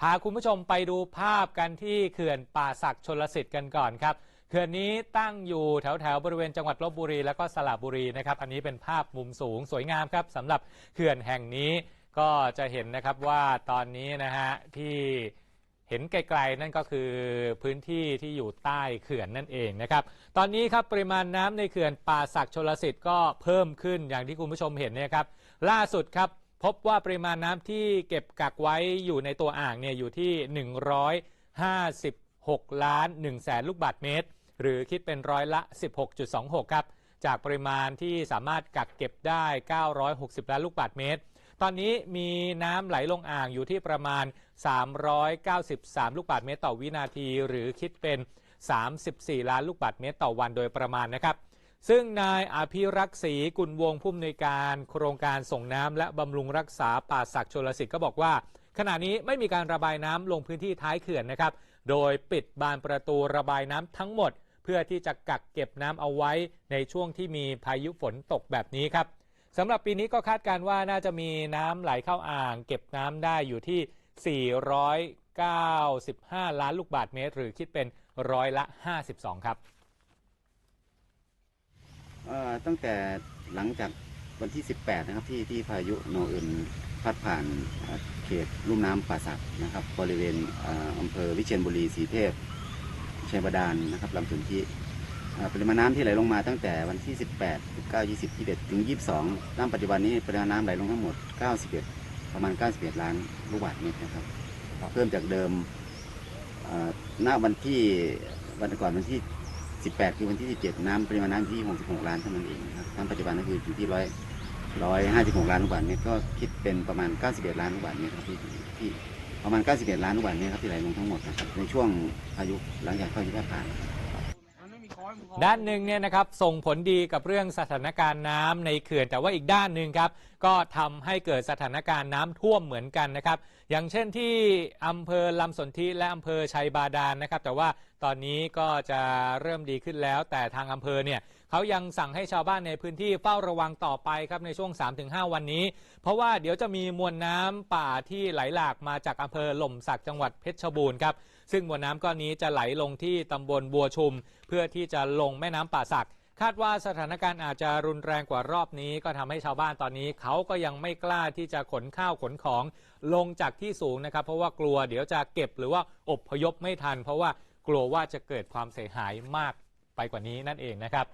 พาคุณผู้ชมไปดูภาพกันที่เขื่อนป่าศักดิ์ชลสิทธิ์กันก่อนครับ เขื่อนนี้ตั้งอยู่แถวแถวๆบริเวณจังหวัดลบบุรี แล้วก็สระบุรีนะครับ อันนี้เป็นภาพมุมสูงสวยงามครับสำหรับเขื่อนแห่งนี้ก็จะเห็นนะครับว่าตอนนี้นะฮะที่เห็นไกลๆ นั่นก็คือพื้นที่ที่อยู่ใต้เขื่อนนั่นเองนะครับ ตอนนี้ครับปริมาณน้ำในเขื่อนป่าศักดิ์ชลสิทธิ์ก็เพิ่มขึ้นอย่างที่คุณผู้ชมเห็นเนี่ยครับ ล่าสุดครับ พบว่าปริมาณน้ำที่เก็บกักไว้อยู่ในตัวอ่างเนี่ยอยู่ที่ 156 ล้าน1แสนลูกบาทเมตร หรือคิดเป็นร้อยละ 16.26 ครับ จากปริมาณที่สามารถกักเก็บได้ 960 ล้านลูกบาทเมตร ตอนนี้มีน้ำไหลลงอ่างอยู่ที่ประมาณ 393 ลูกบาทเมตร ต่อวินาที หรือคิดเป็น 34 ล้านลูกบาทเมตร ต่อวันโดยประมาณนะครับ ซึ่งนายอภิรักษ์ศรีกุลวงผู้อำนวยการโครงการส่งน้ำและบำรุงรักษาป่าศักดิ์ชลสิทธิ์ก็บอกว่า ขณะนี้ไม่มีการระบายน้ำลงพื้นที่ท้ายเขื่อนนะครับ โดยปิดบานประตูระบายน้ำทั้งหมด เพื่อที่จะกักเก็บน้ำเอาไว้ในช่วงที่มีพายุฝนตกแบบนี้ครับสำหรับปีนี้ก็คาดการณ์ว่าน่าจะมีน้ำไหลเข้าอ่าง เก็บน้ำได้อยู่ที่ 495 ล้านลูกบาทเมตร หรือคิดเป็นร้อยละ 52 ครับ ตั้งแต่หลังจากวันที่ 18 นะครับที่ที่พายุโนอื่นพัดผ่านเอ่อเขตลุ่มน้ำป่าสักนะครับ บริเวณเอ่ออำเภอวิเชียรบุรีสีเทพชัยบาดาลนะครับลำสนธิเอ่อปริมาณน้ำที่ไหลลงมาตั้งแต่วันที่ 18 19 20 21 ถึง 22 น้ำปัจจุบันนี้ปริมาณน้ำไหลลงทั้งหมด 91 ประมาณ 91 ล้านลูกบาศก์เมตรนะครับ เพิ่มจากเดิมเอ่อณวันที่วันก่อนวันที่ 18 คือวันที่ 17 น้ำปริมาณน้ำที่ 66 ล้านเท่านั้นเองนะครับน้ำปัจจุบันก็คืออยู่ที่ร้อยร้อยห้าสิบหกล้านลูกบาศก์เมตรก็คิดเป็นประมาณ 91 ล้านลูกบาศก์เมตรครับที่ที่ประมาณ 91 ล้านลูกบาศก์เมตรครับที่ไหลลงทั้งหมดนะครับในช่วงพายุหลังจากพายุพัดผ่าน ด้านหนึ่งเนี่ยนะครับส่งผลดีกับเรื่องสถานการณ์น้ำในเขื่อน แต่ว่าอีกด้านหนึ่งครับก็ทำให้เกิดสถานการณ์น้ำท่วมเหมือนกันนะครับ อย่างเช่นที่อำเภอลำสนธิและอำเภอชัยบาดาลนะครับ แต่ว่าตอนนี้ก็จะเริ่มดีขึ้นแล้ว แต่ทางอำเภอเนี่ยเขายังสั่งให้ชาวบ้านในพื้นที่เฝ้าระวังต่อไปครับในช่วง 3-5 วันนี้ เพราะว่าเดี๋ยวจะมีมวลน้ำป่าที่ไหลหลากมาจากอำเภอหล่มสักจังหวัดเพชรบูรณ์ครับซึ่งมวลน้ำก้อนนี้จะไหลลงที่ตำบลบัวชุม เพื่อที่จะลงแม่น้ำป่าสักคาดว่าสถานการณ์อาจจะรุนแรงกว่ารอบนี้ ก็ทำให้ชาวบ้านตอนนี้เขาก็ยังไม่กล้าที่จะขนข้าวขนของลงจากที่สูงนะครับ เพราะว่ากลัวเดี๋ยวจะเก็บหรือว่าอบพยพไม่ทัน เพราะว่ากลัวว่าจะเกิดความเสียหายมาก ไปกว่านี้นั่นเองนะครับ